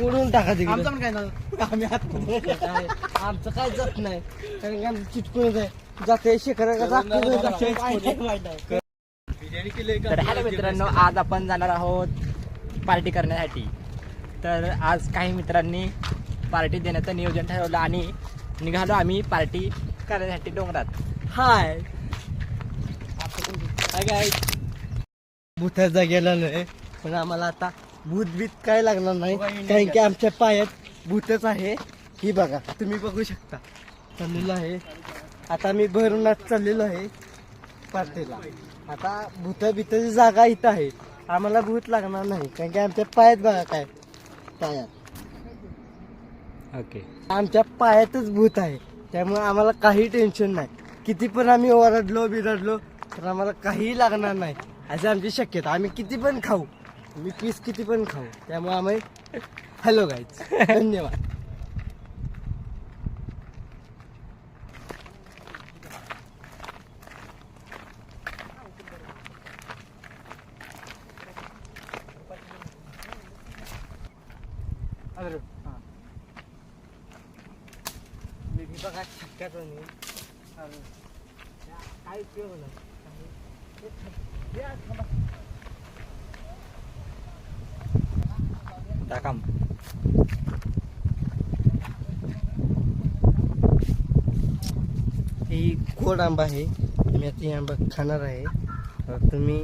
फोडून टाका तिकडे. आमचं पण काय झालं? आम्ही काय, आमचं काय जात नाही. कारण की आमचं चिटकूनच आहे जाते शिखर तर हॅलो मित्रांनो आज आपण जाणार आहोत पार्टी करण्यासाठी. तर आज काही मित्रांनी पार्टी देण्याचं नियोजन ठरवलं आणि निघालो आम्ही पार्टी करण्यासाठी डोंगरात. हाय. हाय काय भूताचा गेलेलो आहे. पण आम्हाला आता भूत बीत काय लागणार नाही कारण की आमच्या पायात भूतच आहे. ही बघा तुम्ही बघू शकता. चाललेलो आहे. आता मी भरूनाथ चाललेलो आहे पार्टीला. आता भूत बिताची जागा इथं आहे. आम्हाला भूत लागणार नाही कारण की आमच्या पायात बघा काय पायात. ओके. आमच्या पायातच भूत आहे. त्यामुळे आम्हाला काही टेन्शन नाही. किती पण आम्ही ओरडलो बिरडलो तर आम्हाला काही लागणार नाही. अशी आमची शक्यता आम्ही किती पण खाऊ. मी पीस किती पण खाऊ. त्यामुळे आम्ही हॅलो गाईज धन्यवाद. मी बघा शक्यतो नाही काय उपयोग होणार टाका ही गोड आंबा आहे. मी आता ही आंबा खाणार आहे. तुम्ही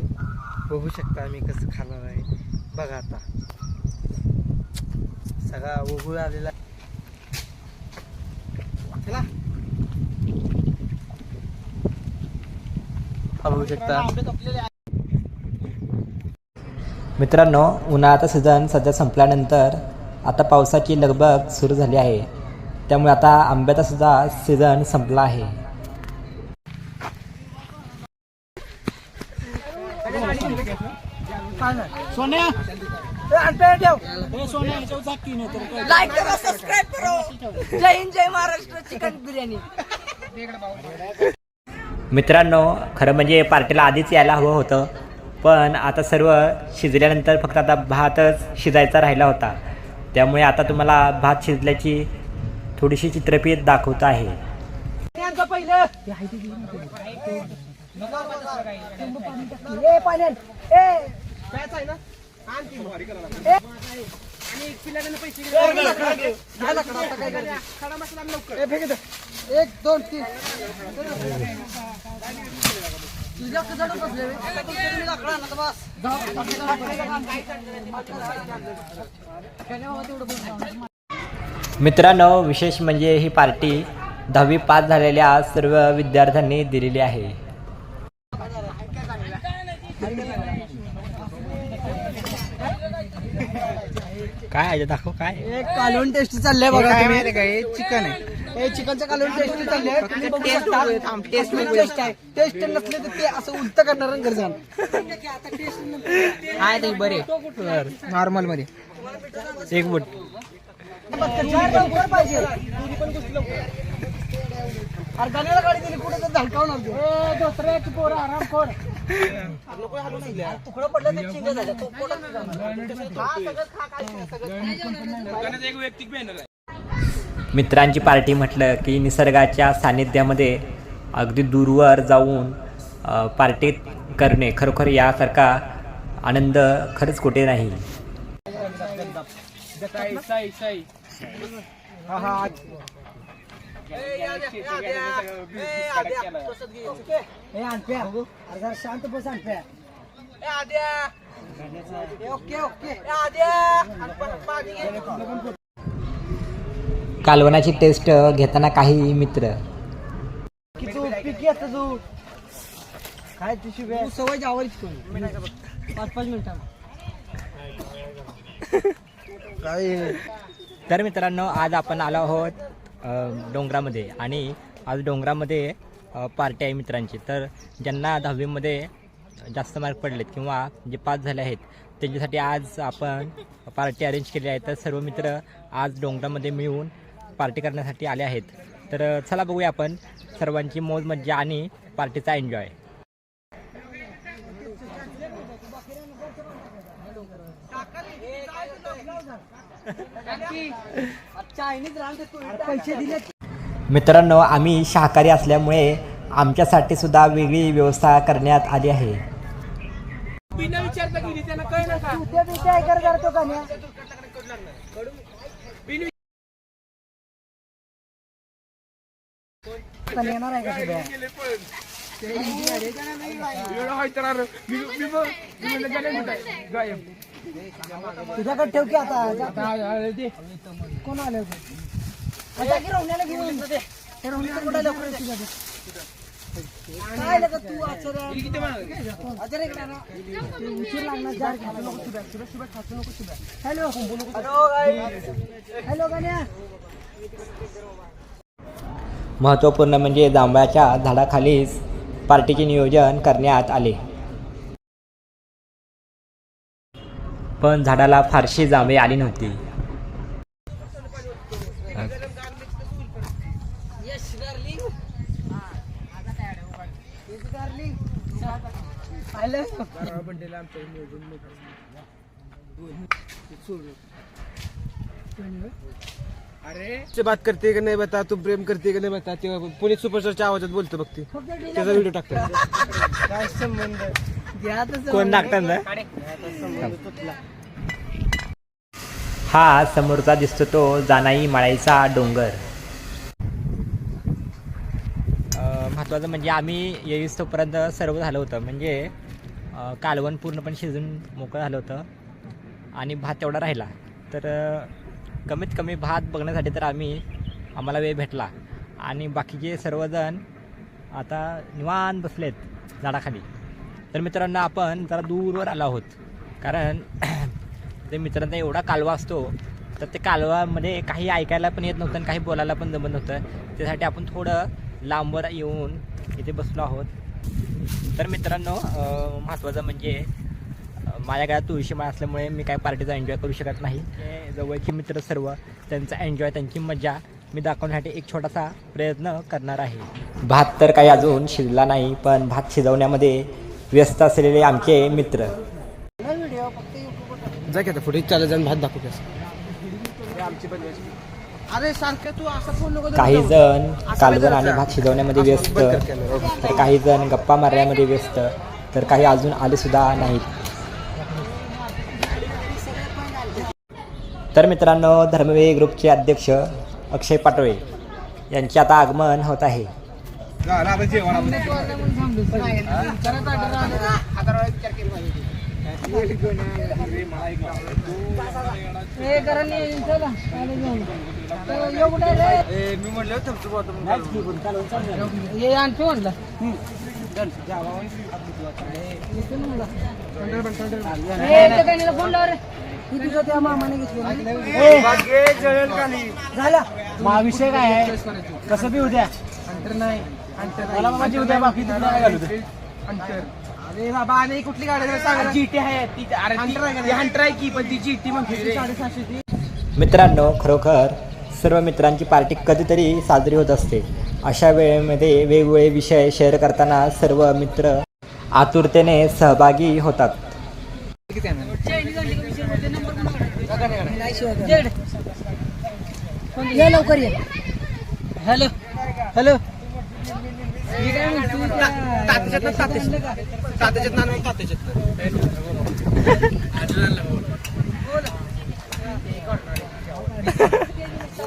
बघू शकता आम्ही कसं खाणार आहे. बघा आता. सगळा ओघूळ आलेला चला. बघू शकता. मित्रांनो उन्हाळ्याचा सीझन सध्या संपल्यानंतर आता पावसाची लगबग सुरू झाली आहे. त्यामुळे आता आंब्याचा सुद्धा सीझन संपला आहे. सोन्या! सोन्या याच्यावर झाकी नाही तर काय. लाईक करा सबस्क्राईब करा. जय हिंद जय महाराष्ट्र चिकन बिर्याणी. मित्रांनो खरं म्हणजे पार्टीला आधीच यायला हवं होतं. पण आता सर्व शिजल्यानंतर फक्त आता भातच शिजायचा राहिला होता. त्यामुळे आता तुम्हाला भात शिजल्याची थोडीशी चित्रफित दाखवत आहे. एक दोन तीन. तुझ्या जडच बसले मित्रांनो विशेष म्हणजे ही पार्टी दहावी पास झालेल्या सर्व विद्यार्थ्यांनी दिलेली आहे. काय आहे? ते दाखव काय एक कालवण टेस्ट चाललंय बघा तुम्ही. काय चिकन आहे. हे चिकनचं कालवण टेस्ट चाललंय. तुम्ही बघू शकता. टेस्ट आहे. टेस्ट नसले तर ते असं उलट करणार गरजा आहे ते बरे. नॉर्मलमध्ये. एक बोट. पाहिजे. अरे गाण्याला गाडी दिली कुठे तर धडकावणार ते. तुकडं पडलं तर चिंग झालं तो मित्रांची पार्टी म्हटलं की निसर्गाच्या सानिध्यामध्ये अगदी दूरवर जाऊन पार्टी करणे खरोखर यासारखा आनंद खरंच कुठे नाही. हा हा. जरा शांत बस आणप्या ए आद्या. ए, ओके ओके. कालवनाची टेस्ट घेताना काही मित्र. की तू पिक येतं तू? काय तू शिव्या? तू सवय कोणी पाच पाच मिनिटां काय तर मित्रांनो आज आपण आलो आहोत डोंगरामध्ये. आणि आज डोंगरामध्ये पार्टी आहे मित्रांची. तर ज्यांना दहावीमध्ये जास्त मार्क पडलेत किंवा जे पास झाले आहेत त्यांच्यासाठी आज आपण पार्टी अरेंज केली आहे. तर सर्व मित्र आज डोंगरामध्ये मिळून पार्टी करण्यासाठी आले आहेत. तर चला बघूया आपण सर्वांची मौज मज्जा आणि पार्टीचा एन्जॉय चायनीज पैसे दिले मित्रांनो आम्ही शाकाहारी असल्यामुळे आमच्यासाठी सुद्धा वेगळी व्यवस्था करण्यात आली आहे. येणार आहे का तुझ्याकडे ठेव की आता काय कोण आले होते आता घेऊन? लवकर तुझ्याकडे? काय तू आचार्य आचार्य उशीर लागणार जार नको नको हॅलो हॅलो गाण्या. महत्त्वपूर्ण म्हणजे जांभळाच्या झाडाखालीच पार्टीचे नियोजन करण्यात आले. पण झाडाला फारशी जांभे आली नव्हती. से बात करते का नाही बता? तू प्रेम करते का नाही बता? ते पुणे सुपरस्टारच्या आवाजात बोलतो बघ ते. त्याचा व्हिडिओ टाकतो. काय संबंध? कोण. टाकतात हा समोरचा दिसतो तो जानाई माळाईचा डोंगर. महत्त्वाचं म्हणजे आम्ही येईस तोपर्यंत सर्व झालं होतं. म्हणजे कालवण पूर्णपणे शिजून मोकळं झालं होतं. आणि भात तेवढा राहिला. तर कमीत कमी भात बघण्यासाठी तर आम्ही आम्हाला वेळ भेटला. आणि बाकीचे सर्वजण आता निवांत बसलेत झाडाखाली. तर मित्रांनो आपण जरा दूरवर आलो आहोत. कारण ते मित्रांचा एवढा कालवा असतो तर ते कालवामध्ये काही ऐकायला पण येत नव्हतं आणि काही बोलायला पण जमत नव्हतं. त्यासाठी आपण थोडं लांबवर येऊन इथे बसलो आहोत. तर मित्रांनो महत्त्वाचं म्हणजे माझ्या घरात तुळशी माळ असल्यामुळे मी काय पार्टीचा एन्जॉय करू शकत नाही. ते जवळचे मित्र सर्व त्यांचा एन्जॉय त्यांची मजा मी दाखवण्यासाठी एक छोटासा प्रयत्न करणार आहे. भात तर काही अजून शिजला नाही पण भात शिजवण्यामध्ये व्यस्त असलेले आमचे मित्र. जा की आता पुढे चालत जाऊन भात दाखवू अरे सारखं तू असं. काही जण कालवण आणि भात शिजवण्यामध्ये व्यस्त. तर काही जण गप्पा मारण्यामध्ये व्यस्त. तर काही अजून आले सुद्धा नाहीत. तर मित्रांनो धर्मवीर ग्रुपचे अध्यक्ष अक्षय पाटोळे यांचे आता आगमन होत आहे. फोन. ही त्या मामाने घेतली झाला. विषय काय आहे? कसं बी उद्या? अंतर नाही. मला बाबा जीव द्या बाकी तुला काय घालू अंतर. अरे बाबा आणि कुठली गाडी सांग जीटी आहे ती अरे हंटर आहे की पण ती जीटी मग ती. मित्रांनो खरोखर सर्व मित्रांची पार्टी कधीतरी साजरी होत असते. अशा वेळेमध्ये वेगवेगळे विषय शेअर करताना सर्व मित्र आतुरतेने सहभागी होतात. ये लवकर ये. Hello hello.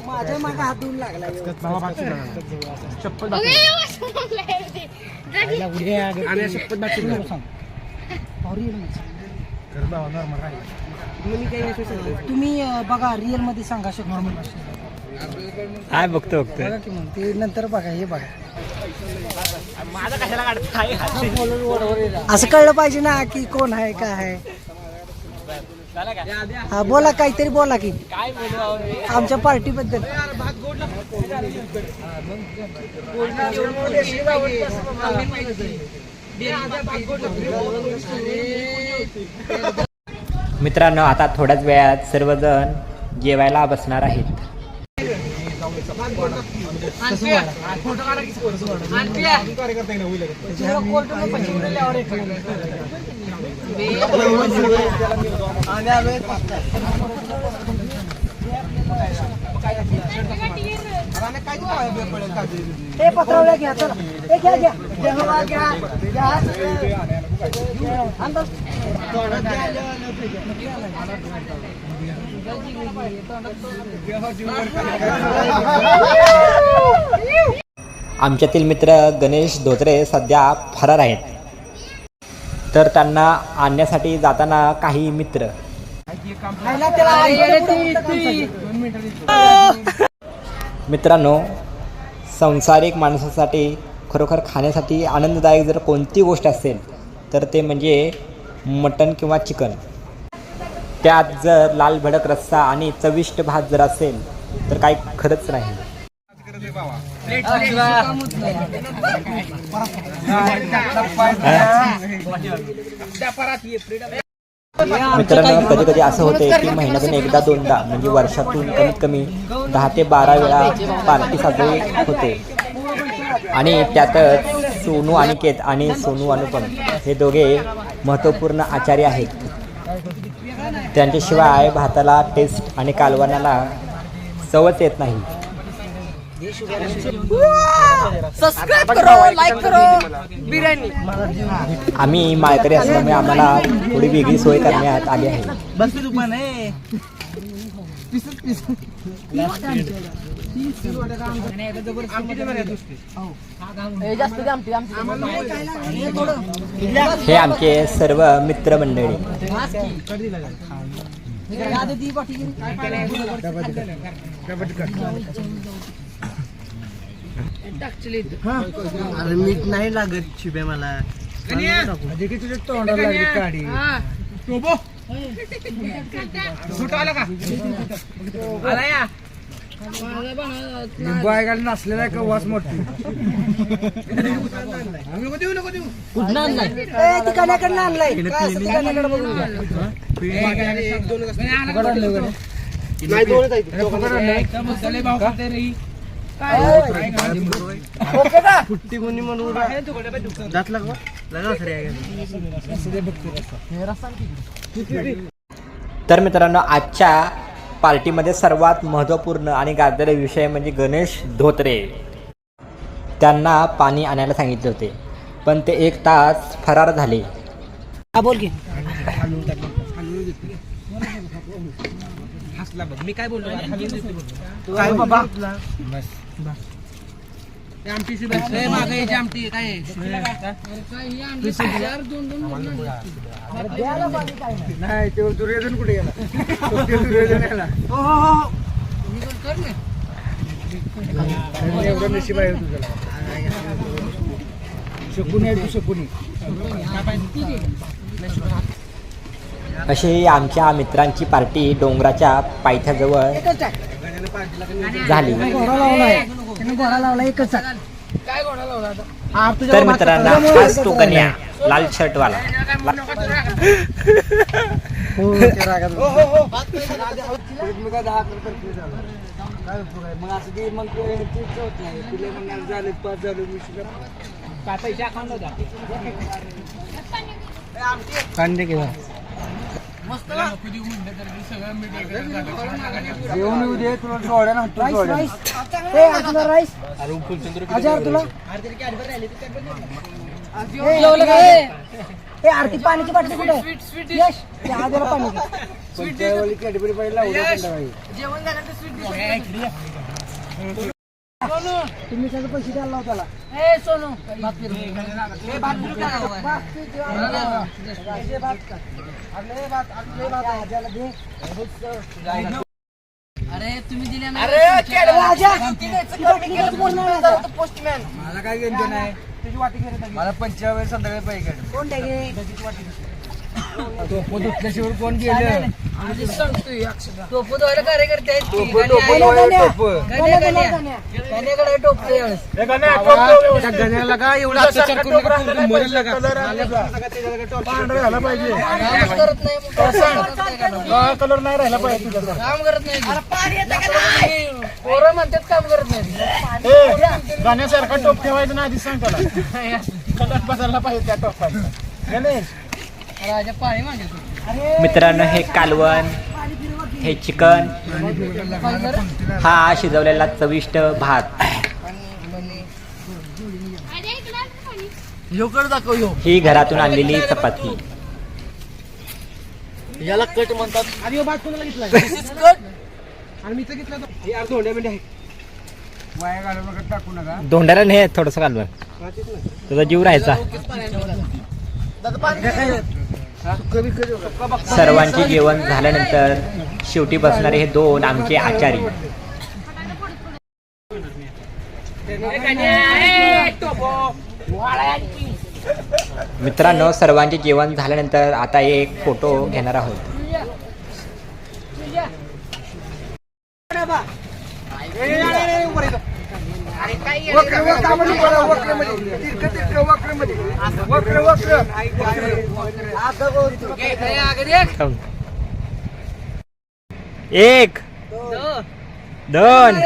माझ्या मागे हात धुवून लागला चप्पल आणि शपथ बाकी तुम्ही अं, बघा रिअलमध्ये सांगा शकतो. काय बघतो बघतो बघा की मग ते नंतर बघा हे बघा. असं कळलं पाहिजे ना की कोण आहे काय आहे. हा बोला काहीतरी बोला की. आमच्या पार्टी बद्दल मित्रांनो आता थोड्याच वेळात सर्वजण जेवायला बसणार आहेत. हे पत्रावळ्या घ्या चला. हे घ्या घ्या. घ्या. आमच्यातील मित्र गणेश धोत्रे सध्या फरार आहेत. तर त्यांना आणण्यासाठी जाताना काही मित्र. मित्रांनो संसारिक माणसासाठी खरोखर खाण्यासाठी आनंददायक जर कोणती गोष्ट असेल तर ते म्हणजे मटण किंवा चिकन. त्यात जर लाल भडक रस्सा आणि चविष्ट भात जर असेल तर काही खरंच नाही. मित्रांनो कधी कधी असं होते की महिन्यातून एकदा दोनदा म्हणजे वर्षातून कमीत कमी दहा ते बारा वेळा पार्टी साजरी होते. आणि त्यातच सोनू अनिकेत आणि सोनू अनुपम हे दोघे महत्त्वपूर्ण आचार्य आहेत. त्यांच्याशिवाय भाताला टेस्ट आणि कालवणाला चवच येत नाही. सबस्क्राईब करो लाईक करो. बिर्याणी. आम्ही माळकरी असल्यामुळे आम्हाला थोडी वेगळी सोय करण्यात आली आहे. जास्त आमटी आमटी हे आमचे सर्व मित्रमंडळी. अरे मीठ नाही लागत शिबे मला. तोंडाला लागली काडी. लिंबू आहे का? नसलेला का वास मोठी? कुठं आणलाय? ती कण्याकडनं आणलाय. नाही दोनच आहे फुट्टी कोणी म्हणून लागवा खरे तर मित्रांनो आजच्या पार्टीमध्ये सर्वात महत्त्वपूर्ण आणि गाजलेला विषय म्हणजे गणेश धोत्रे. त्यांना पाणी आणायला सांगितले होते पण ते एक तास फरार झाले. बोल की. हसला बघ. मी काय बोललो? काय बाबा? आमटी मागे याची आमटी काय? नाही ते दुर्योधन कुठे गेला? दुर्योधन गेला एवढं नशीब आहे तुझ्याला शकुनी आहे तू शकुनी. अशी आमच्या मित्रांची पार्टी डोंगराच्या पायथ्याजवळ झाली. घोडा घोडा लावला एकच तर मित्रांनो हाच तो कन्या लाल शर्टवाला. हो त्या रागात मग असं की मग तेच होत नाही. तुला मग झाले पाच झाले मी कांदे घेऊन जेवण येऊ दे तुला डोळ्या ना डोळ्या राईस हजार तुला. जेवलं का हे आरती पाण्याची बाटली कुठे? आहे? यश त्या आजोला पाणी कॅडबरी पाहिजे जेवण झालं तुम्ही सगळं पैसे द्यायला लावा त्याला ए सोनू. ए. अरे तुम्ही घेऊन आता. पोस्टमॅन मला काय घेणं नाही मला पंचावन्न संध्याकाळी पाहिजे कोण टाके? टोप धुतल्याशिवाय कोण गेलं आधीच सांगतोय अक्षदा टोपू धुवायला कार्यकर्ते आहेत की. टोप गाणी टोप आहे. गण्या, टोप गाण्या, गण्या, गाण्या. गण्या. गाण्याकडे टोपतो यावेळेस. त्या गण्याला का एवढा अत्याचार करून नका करू, मरेल नका. पांढरा झाला पाहिजे कामच करत नाही मग करताय का नाही? काळा कलर नाही राहिला पाहिजे तुझ्या काम करत नाही पोरं म्हणतात काम करत नाही ए, गाण्यासारखा टोप ठेवायचा ना आधीच सांग त्याला कलर बदलला पाहिजे त्या टोपाचा गणेश राजा पाणी मागे मित्रांनो हे कालवण हे चिकन हा शिजवलेला चविष्ट भात. योकर दाखव यो. ही घरातून आणलेली चपाती. याला कट म्हणतात. आणि भात कोणाला घेतलाय कट आणि मी तर घेतला तो. हे बिंड्या वाया घालू नका टाकू नका. धोंड्याला नाही थोडस कालवण. तुझा जीव राहायचा. सर्वांचे जेवण झाल्यानंतर शेवटी बसणारे हे दोन आमचे आचारी. मित्रांनो सर्वांचे जेवण झाल्यानंतर आता एक फोटो घेणार आहोत. वक्र वक्रमध्ये बोला, वक्रमध्ये. तिरकं तिरकं वक्रमध्ये. वक्र वक्र थांब. एक दोन